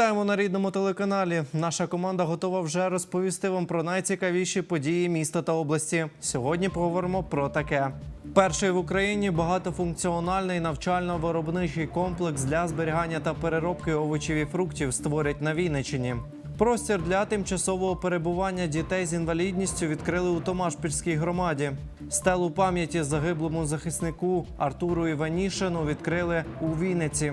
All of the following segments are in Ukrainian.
Вітаємо на рідному телеканалі. Наша команда готова вже розповісти вам про найцікавіші події міста та області. Сьогодні поговоримо про таке. Перший в Україні багатофункціональний навчально-виробничий комплекс для зберігання та переробки овочів і фруктів створять на Вінниччині. Простір для тимчасового перебування дітей з інвалідністю відкрили у Томашпільській громаді. Стелу пам'яті загиблому захиснику Артуру Іванішину відкрили у Вінниці.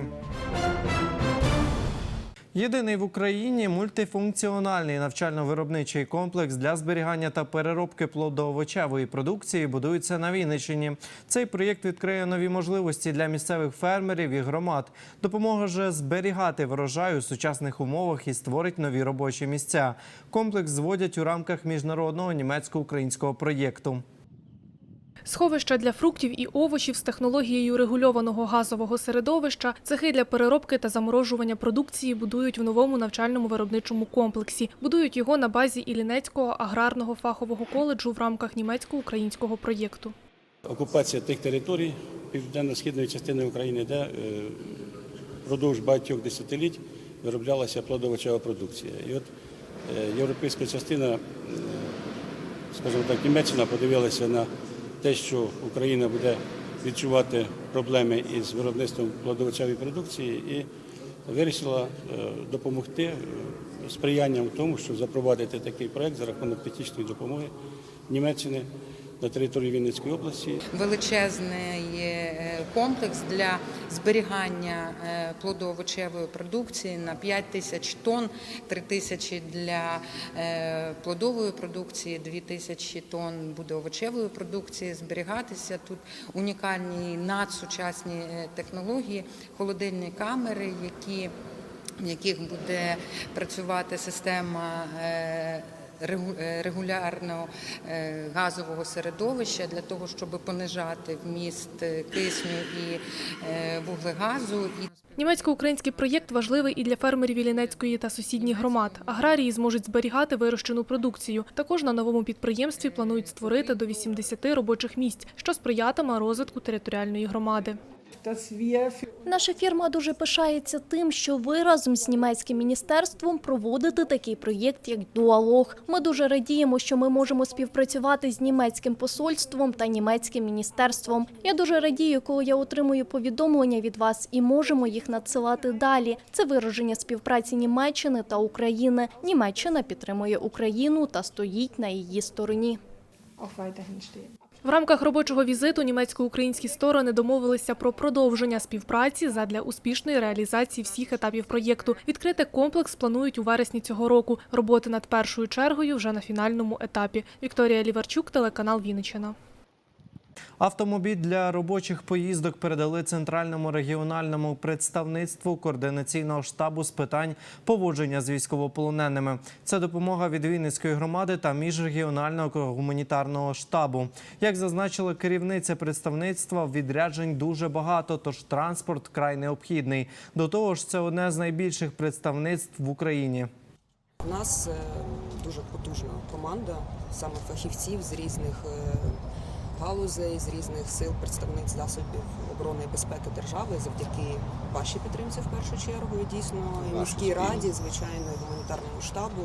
Єдиний в Україні мультифункціональний навчально-виробничий комплекс для зберігання та переробки плодоовочевої продукції будується на Вінниччині. Цей проєкт відкриє нові можливості для місцевих фермерів і громад, допоможе зберігати врожай у сучасних умовах і створить нові робочі місця. Комплекс зводять у рамках міжнародного німецько-українського проєкту. Сховища для фруктів і овочів з технологією регульованого газового середовища, цехи для переробки та заморожування продукції будують в новому навчальному виробничому комплексі. Будують його на базі Іллінецького аграрного фахового коледжу в рамках німецько-українського проєкту. окупація тих територій південно-східної частини України, де е, впродовж багатьох десятиліть вироблялася плодовочева продукція. І от е, європейська частина, е, скажімо так, Німеччина подивилася на те, що Україна буде відчувати проблеми із виробництвом плодовичевої продукції і вирішила е, допомогти е, сприянням в тому, щоб запровадити такий проект за рахунок технічної допомоги Німеччини на території Вінницької області. величезний е, комплекс для зберігання е, плодоовочевої продукції на 5 тисяч тонн, 3 тисячі для е, плодової продукції, 2 тисячі тонн буде овочевої продукції зберігатися. Тут унікальні надсучасні технології, холодильні камери, які в яких буде працювати система регулярного е, газового середовища для того, щоб понижати вміст е, кисню і е, вуглегазу. І Німецько-український проєкт важливий і для фермерів Іллінецької та сусідніх громад. Аграрії зможуть зберігати вирощену продукцію. Також на новому підприємстві планують створити до 80 робочих місць, що сприятиме розвитку територіальної громади. Наша фірма дуже пишається тим, що ви разом з німецьким міністерством проводите такий проєкт, як Дуалог. Ми дуже радіємо, що ми можемо співпрацювати з німецьким посольством та німецьким міністерством. Я дуже радію, коли я отримую повідомлення від вас і можемо їх надсилати далі. Це вираження співпраці Німеччини та України. Німеччина підтримує Україну та стоїть на її стороні. В рамках робочого візиту німецько-українські сторони домовилися про продовження співпраці задля успішної реалізації всіх етапів проєкту. Відкрити комплекс планують у вересні цього року. Роботи над першою чергою вже на фінальному етапі. Вікторія Ліварчук, телеканал Вінниччина. Автомобіль для робочих поїздок передали центральному регіональному представництву координаційного штабу з питань поводження з військовополоненими. Це допомога від Вінницької громади та міжрегіонального гуманітарного штабу. Як зазначила керівниця представництва, відряджень дуже багато, тож транспорт край необхідний. До того ж, це одне з найбільших представництв в Україні. У нас е, дуже потужна команда саме фахівців з різних е, галузей, з різних сил представниць засобів оборони і безпеки держави завдяки вашій підтримці в першу чергу. І дійсно і міській раді, звичайно, і гуманітарному штабу.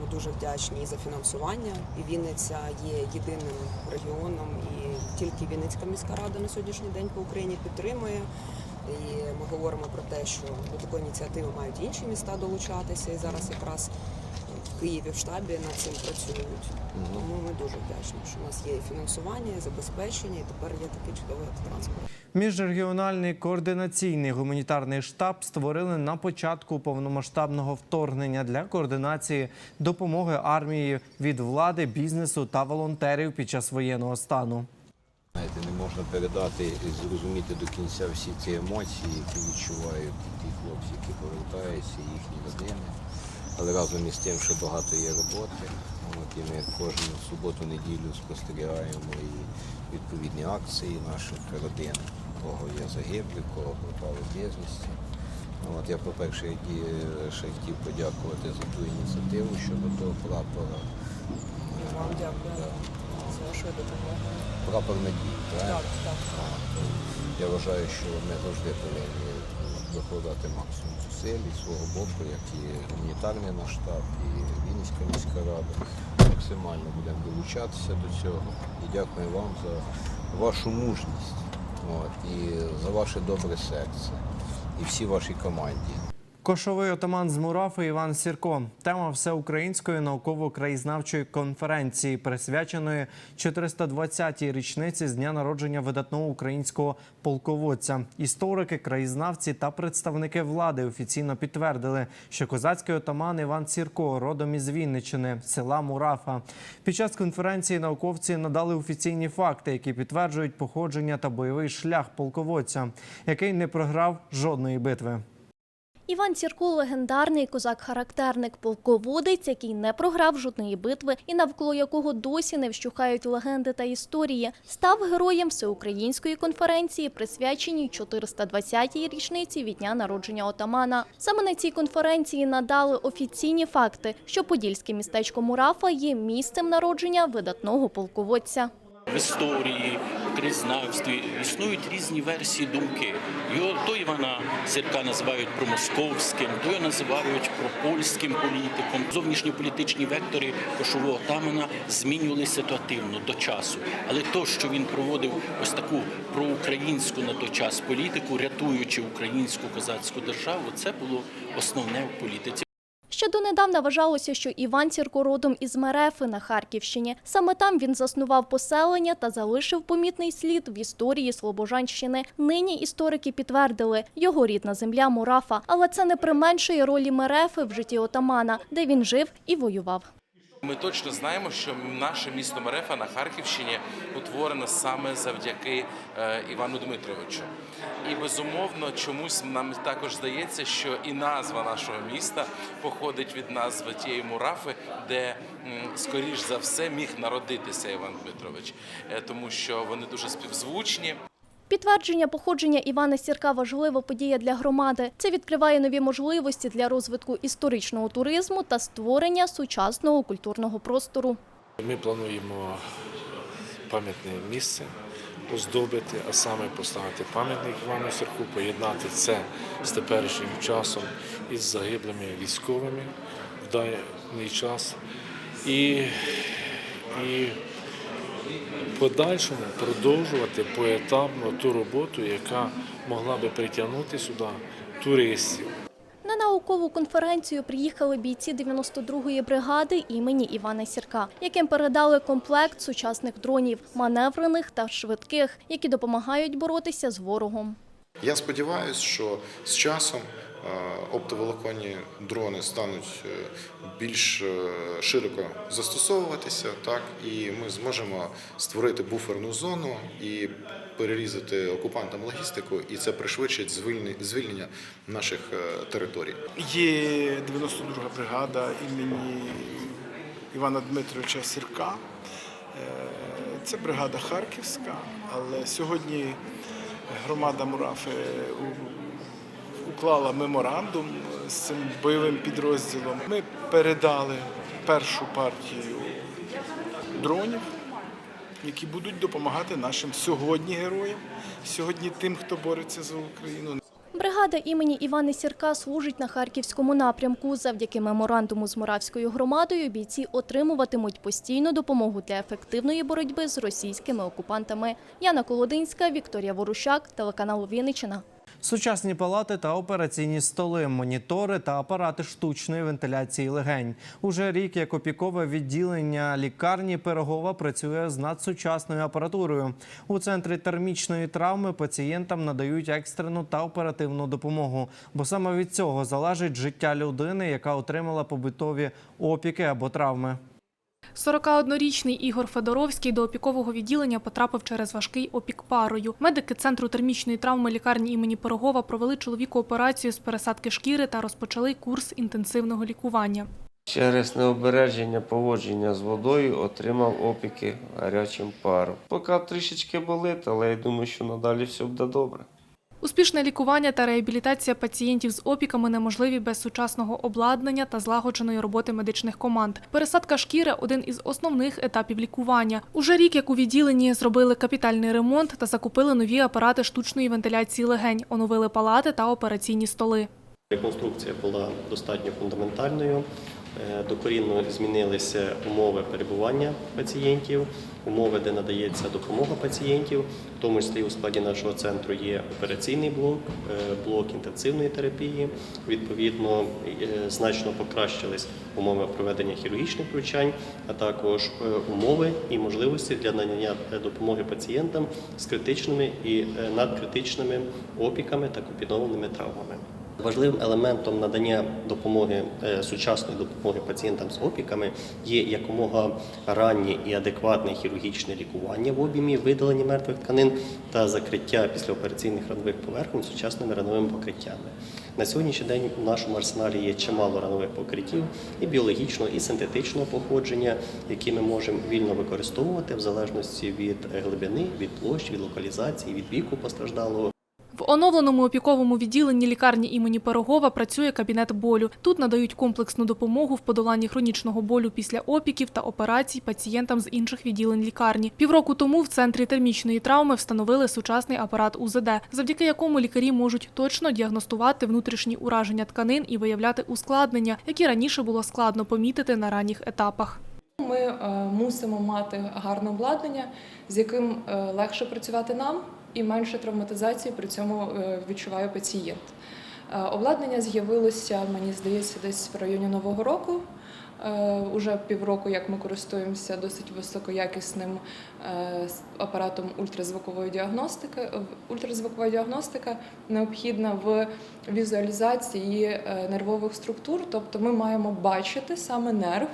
Ми дуже вдячні і за фінансування. І Вінниця є єдиним регіоном, і тільки Вінницька міська рада на сьогоднішній день по Україні підтримує. І ми говоримо про те, що до такої ініціативи мають інші міста долучатися. І зараз якраз Києві в штабі над цим працюють. Тому ми дуже вдячні, що у нас є і фінансування, і забезпечення, і тепер є такий чудовий транспорт. Міжрегіональний координаційний гуманітарний штаб створили на початку повномасштабного вторгнення для координації допомоги армії від влади, бізнесу та волонтерів під час воєнного стану. Знаєте, не можна передати і зрозуміти до кінця всі ці емоції, які відчувають ті хлопці, які повертаються, їхні родини. Але разом із тим, що багато є роботи. От, і ми кожну суботу-неділю спостерігаємо і відповідні акції наших родин, кого є загиблі, кого пропали безвісті. От, я, по-перше, ще хотів подякувати за ту ініціативу щодо того прапора. Вам дякую за вашу допомогу. Прапор надії, правильно? Так, так. Я вважаю, що ми завжди повинні докладати максимум зусиль свого боку, як і гуманітарний наш штаб, і Вінницька міська рада. Максимально будемо долучатися до цього. І дякую вам за вашу мужність от, і за ваше добре серце, і всій вашій команді. Кошовий отаман з Мурафи Іван Сірко. Тема всеукраїнської науково-краєзнавчої конференції, присвяченої 420-й річниці з дня народження видатного українського полководця. Історики, краєзнавці та представники влади офіційно підтвердили, що козацький отаман Іван Сірко родом із Вінничини, села Мурафа. Під час конференції науковці надали офіційні факти, які підтверджують походження та бойовий шлях полководця, який не програв жодної битви. Іван Сірко – легендарний козак-характерник, полководець, який не програв жодної битви і навколо якого досі не вщухають легенди та історії, став героєм всеукраїнської конференції, присвяченій 420-й річниці від дня народження отамана. Саме на цій конференції надали офіційні факти, що подільське містечко Мурафа є місцем народження видатного полководця. В історії, в краєзнавстві існують різні версії думки. Його то Івана Сірка називають промосковським, то його називають пропольським політиком. Зовнішньополітичні вектори кошового тамана змінювалися ситуативно до часу. Але то, що він проводив ось таку проукраїнську на той час політику, рятуючи українську козацьку державу, це було основне в політиці. Ще донедавна вважалося, що Іван Сірко родом із Мерефи на Харківщині. Саме там він заснував поселення та залишив помітний слід в історії Слобожанщини. Нині історики підтвердили його рідна земля Мурафа, але це не применшує ролі Мерефи в житті отамана, де він жив і воював. Ми точно знаємо, що наше місто Мерефа на Харківщині утворено саме завдяки е, Івану Дмитровичу. І безумовно, чомусь нам також здається, що і назва нашого міста походить від назви тієї мурафи, де скоріш за все міг народитися Іван Дмитрович, Е, тому що вони дуже співзвучні. Підтвердження походження Івана Сірка важлива подія для громади. Це відкриває нові можливості для розвитку історичного туризму та створення сучасного культурного простору. Ми плануємо пам'ятне місце оздобити, а саме поставити пам'ятник Івану Сірку, поєднати це з теперішнім часом із загиблими військовими в даний час. І, і подальшому продовжувати поетапно ту роботу, яка могла би притягнути сюди туристів. На наукову конференцію приїхали бійці 92-ї бригади імені Івана Сірка, яким передали комплект сучасних дронів, маневрених та швидких, які допомагають боротися з ворогом. Я сподіваюся, що з часом оптоволоконні дрони стануть е, більш е, широко застосовуватися, так і ми зможемо створити буферну зону і перерізати окупантам логістику, і це пришвидшить звільнення наших е, територій. Є 92 бригада імені Івана Дмитровича Сірка. Це бригада Харківська, але сьогодні громада Мурафи у- уклала меморандум з цим бойовим підрозділом. Ми передали першу партію дронів, які будуть допомагати нашим сьогодні героям, сьогодні тим, хто бореться за Україну. Бригада імені Івана Сірка служить на харківському напрямку. Завдяки меморандуму з Моравською громадою бійці отримуватимуть постійну допомогу для ефективної боротьби з російськими окупантами. Яна Колодинська, Вікторія Ворущак, телеканал Вінниччина. Сучасні палати та операційні столи, монітори та апарати штучної вентиляції легень. Уже рік як опікове відділення лікарні Пирогова працює з надсучасною апаратурою. У центрі термічної травми пацієнтам надають екстрену та оперативну допомогу, бо саме від цього залежить життя людини, яка отримала побутові опіки або травми. 41-річний Ігор Федоровський до опікового відділення потрапив через важкий опік парою. Медики центру термічної травми лікарні імені Пирогова провели чоловіку операцію з пересадки шкіри та розпочали курс інтенсивного лікування. Через необереження поводження з водою отримав опіки гарячим паром. Поки трішечки болить, але я думаю, що надалі все буде добре. Успішне лікування та реабілітація пацієнтів з опіками неможливі без сучасного обладнання та злагодженої роботи медичних команд. Пересадка шкіри один із основних етапів лікування. Уже рік, як у відділенні, зробили капітальний ремонт та закупили нові апарати штучної вентиляції легень, оновили палати та операційні столи. Реконструкція була достатньо фундаментальною. Е, Докорінно змінилися умови перебування пацієнтів, умови, де надається допомога пацієнтів. В тому числі у складі нашого центру є операційний блок, е, блок інтенсивної терапії. Відповідно, е, значно покращились умови проведення хірургічних втручань, а також умови і можливості для надання допомоги пацієнтам з критичними і надкритичними опіками та комбінованими травмами. Важливим елементом надання допомоги е, сучасної допомоги пацієнтам з опіками є якомога раннє і адекватне хірургічне лікування в обіймі видалення мертвих тканин та закриття післяопераційних ранових поверхонь сучасними рановими покриттями. На сьогоднішній день у нашому арсеналі є чимало ранових покриттів і біологічного, і синтетичного походження, які ми можемо вільно використовувати в залежності від глибини, від площ, від локалізації, від віку постраждалого. В оновленому опіковому відділенні лікарні імені Пирогова працює кабінет болю. Тут надають комплексну допомогу в подоланні хронічного болю після опіків та операцій пацієнтам з інших відділень лікарні. Півроку тому в центрі термічної травми встановили сучасний апарат УЗД, завдяки якому лікарі можуть точно діагностувати внутрішні ураження тканин і виявляти ускладнення, які раніше було складно помітити на ранніх етапах. Ми е, мусимо мати гарне обладнання, з яким е, легше працювати нам і менше травматизації при цьому е, відчуває пацієнт. Е, Обладнання з'явилося, мені здається, десь в районі Нового року. Е, Уже півроку, як ми користуємося досить високоякісним апаратом ультразвукової діагностики. Ультразвукова діагностика необхідна в візуалізації нервових структур, тобто ми маємо бачити саме нерв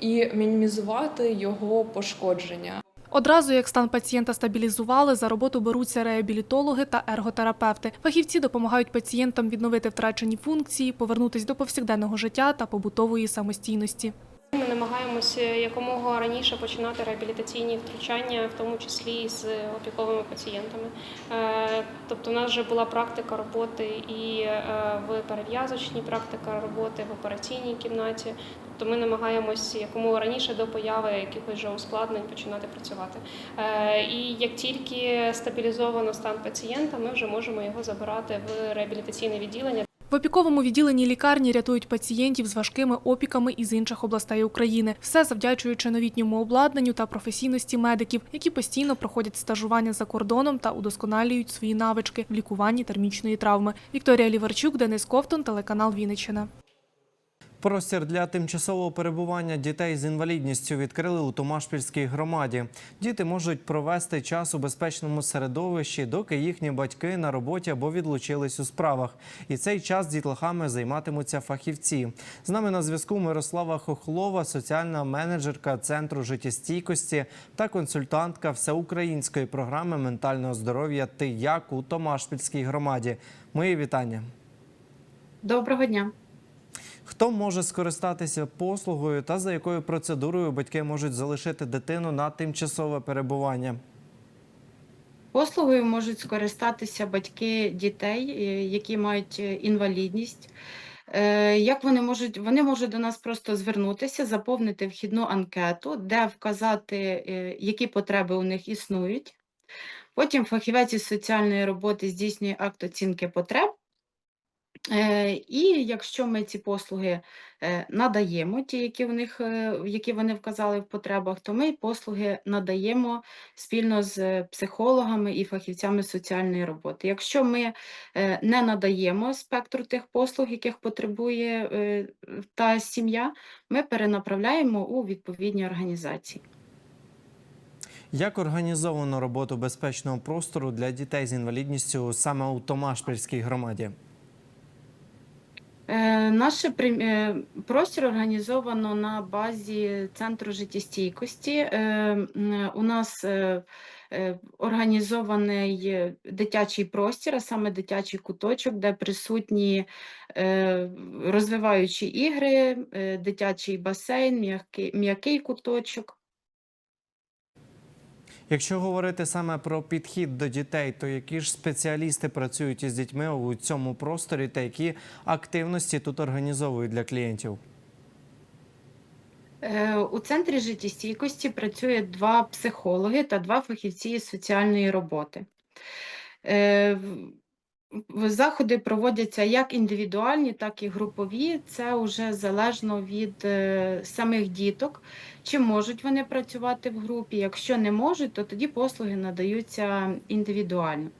і мінімізувати його пошкодження. Одразу як стан пацієнта стабілізували, за роботу беруться реабілітологи та ерготерапевти. Фахівці допомагають пацієнтам відновити втрачені функції, повернутись до повсякденного життя та побутової самостійності. Ми намагаємося якомога раніше починати реабілітаційні втручання, в тому числі і з опіковими пацієнтами. Е, Тобто, у нас вже була практика роботи і е, в перев'язочній, практика роботи в операційній кімнаті. Тобто ми намагаємося якомога раніше до появи якихось вже ускладнень починати працювати. Е, І як тільки стабілізовано стан пацієнта, ми вже можемо його забирати в реабілітаційне відділення. В опіковому відділенні лікарні рятують пацієнтів з важкими опіками із інших областей України. Все завдячуючи новітньому обладнанню та професійності медиків, які постійно проходять стажування за кордоном та удосконалюють свої навички в лікуванні термічної травми. Вікторія Ліварчук, Денис Ковтун, телеканал Вінниччина. Простір для тимчасового перебування дітей з інвалідністю відкрили у Томашпільській громаді. Діти можуть провести час у безпечному середовищі, доки їхні батьки на роботі або відлучились у справах. І цей час дітлахами займатимуться фахівці. З нами на зв'язку Мирослава Хохлова, соціальна менеджерка центру життєстійкості та консультантка всеукраїнської програми ментального здоров'я «Ти як» у Томашпільській громаді. Мої вітання. Доброго дня. Хто може скористатися послугою та за якою процедурою батьки можуть залишити дитину на тимчасове перебування? Послугою можуть скористатися батьки дітей, е, які мають е, інвалідність. Е, Як вони можуть? Вони можуть до нас просто звернутися, заповнити вхідну анкету, де вказати, які потреби у них існують. Потім фахівець із соціальної роботи здійснює акт оцінки потреб. Е, І якщо ми ці послуги е, надаємо, ті, які в них, е, які вони вказали в потребах, то ми послуги надаємо спільно з психологами і фахівцями соціальної роботи. Якщо ми не надаємо спектру тих послуг, яких потребує та сім'я, ми перенаправляємо у відповідні організації. Як організовано роботу безпечного простору для дітей з інвалідністю саме у Томашпільській громаді? Е, Наш е, простір організовано на базі центру життєстійкості. Е, У нас організований дитячий простір, а саме дитячий куточок, де присутні розвиваючі ігри, дитячий басейн, м'який куточок. Якщо говорити саме про підхід до дітей, то які ж спеціалісти працюють із дітьми у цьому просторі та які активності тут організовують для клієнтів? Е, У центрі життєстійкості працює два психологи та два фахівці із соціальної роботи. Заходи проводяться як індивідуальні, так і групові. Це вже залежно від е, самих діток, чи можуть вони працювати в групі. Якщо не можуть, то тоді послуги надаються індивідуально.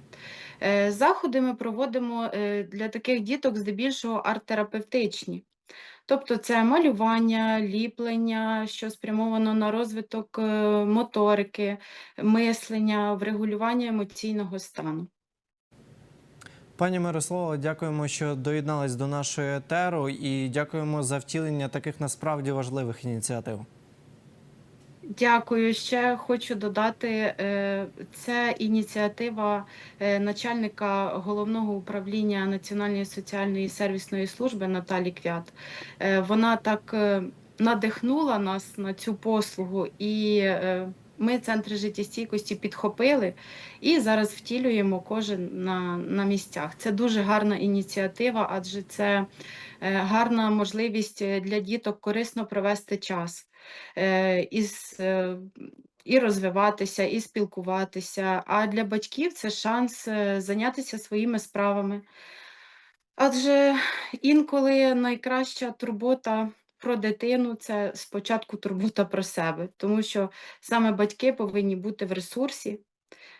Е, Заходи ми проводимо е, для таких діток здебільшого арт-терапевтичні. Тобто це малювання, ліплення, що спрямовано на розвиток моторики, мислення, врегулювання емоційного стану. Пані Мирослава, дякуємо, що доєднались до нашої етеру і дякуємо за втілення таких насправді важливих ініціатив. Дякую. Ще хочу додати, е, це ініціатива е, начальника головного управління Національної соціальної сервісної служби Наталі Квят. Е, Вона так надихнула нас на цю послугу, і ми центри життєстійкості підхопили і зараз втілюємо кожен на, на місцях. Це дуже гарна ініціатива, адже це е, гарна можливість е, для діток корисно провести час е, із, і розвиватися, і спілкуватися. А для батьків це шанс зайнятися своїми справами. Адже інколи найкраща турбота про дитину це спочатку турбота про себе, тому що саме батьки повинні бути в ресурсі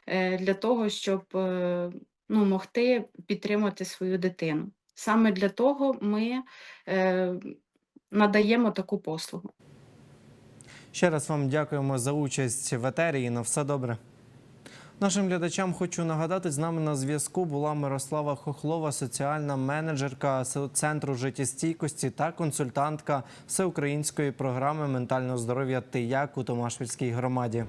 е, для того, щоб е, ну, могти підтримати свою дитину. Саме для того ми е, надаємо таку послугу. Ще раз вам дякуємо за участь в етері і на все добре. Нашим глядачам хочу нагадати, з нами на зв'язку була Мирослава Хохлова, соціальна менеджерка центру життєстійкості та консультантка всеукраїнської програми ментального здоров'я «Ти-як» у Томашпільській громаді.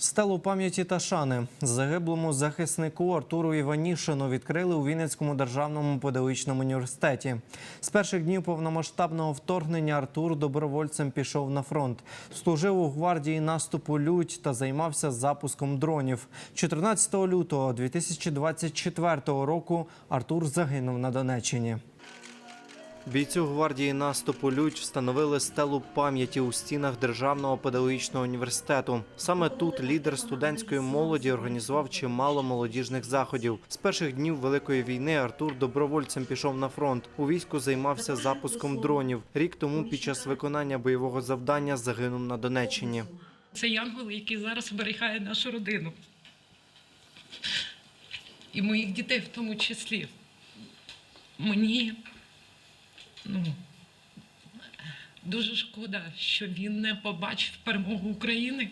Стелу пам'яті та шани загиблому захиснику Артуру Іванішину відкрили у Вінницькому державному педагогічному університеті. З перших днів повномасштабного вторгнення Артур добровольцем пішов на фронт. Служив у гвардії наступу Людь та займався запуском дронів. 14 лютого 2024 року Артур загинув на Донеччині. Бійцю гвардії наступу Людь встановили стелу пам'яті у стінах Державного педагогічного університету. Саме тут лідер студентської молоді організував чимало молодіжних заходів. З перших днів великої війни Артур добровольцем пішов на фронт. У війську займався запуском дронів. Рік тому під час виконання бойового завдання загинув на Донеччині. Це янгол, який зараз оберігає нашу родину. І моїх дітей в тому числі. Мені ну, дуже шкода, що він не побачив перемогу України.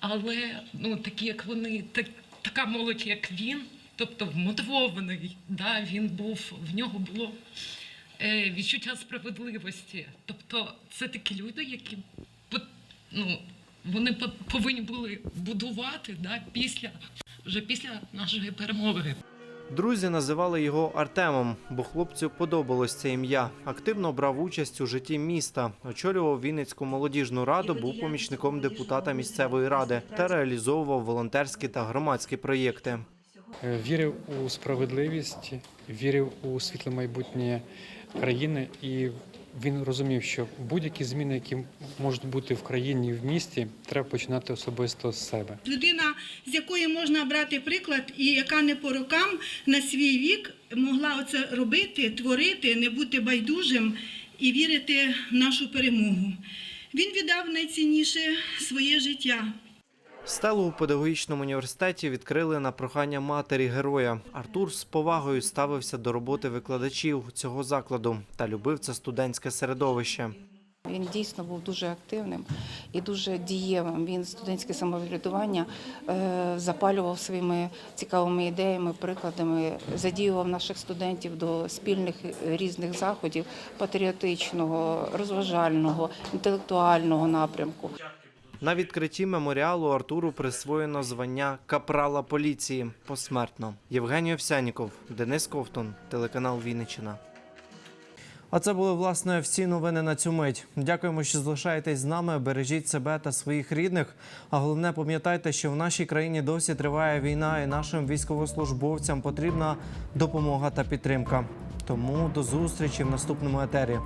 Але ну, такі, як вони, так, така молодь, як він, тобто вмотивований, да, він був, в нього було е, відчуття справедливості. Тобто це такі люди, які ну, вони по- повинні були будувати да, після, вже після нашої перемоги. Друзі називали його Артемом, бо хлопцю подобалось це ім'я. Активно брав участь у житті міста. Очолював Вінницьку молодіжну раду, був помічником депутата місцевої ради та реалізовував волонтерські та громадські проєкти. Е, Вірив у справедливість, вірив у світле майбутнє країни, і він розумів, що будь-які зміни, які можуть бути в країні в місті, треба починати особисто з себе. Людина, з якої можна брати приклад, і яка не по рокам на свій вік могла оце робити, творити, не бути байдужим і вірити в нашу перемогу. Він віддав найцінніше своє життя. Стелу у педагогічному університеті відкрили на прохання матері героя. Артур з повагою ставився до роботи викладачів цього закладу та любив це студентське середовище. Він дійсно був дуже активним і дуже дієвим. Він студентське самоврядування е, запалював своїми цікавими ідеями, прикладами, задіював наших студентів до спільних е, різних заходів патріотичного, розважального, інтелектуального напрямку. На відкритті меморіалу Артуру присвоєно звання капрала поліції посмертно. Євгеній Овсяніков, Денис Ковтун, телеканал Вінниччина. А це були власне всі новини на цю мить. Дякуємо, що залишаєтесь з нами. Бережіть себе та своїх рідних. А головне, пам'ятайте, що в нашій країні досі триває війна, і нашим військовослужбовцям потрібна допомога та підтримка. Тому до зустрічі в наступному етері.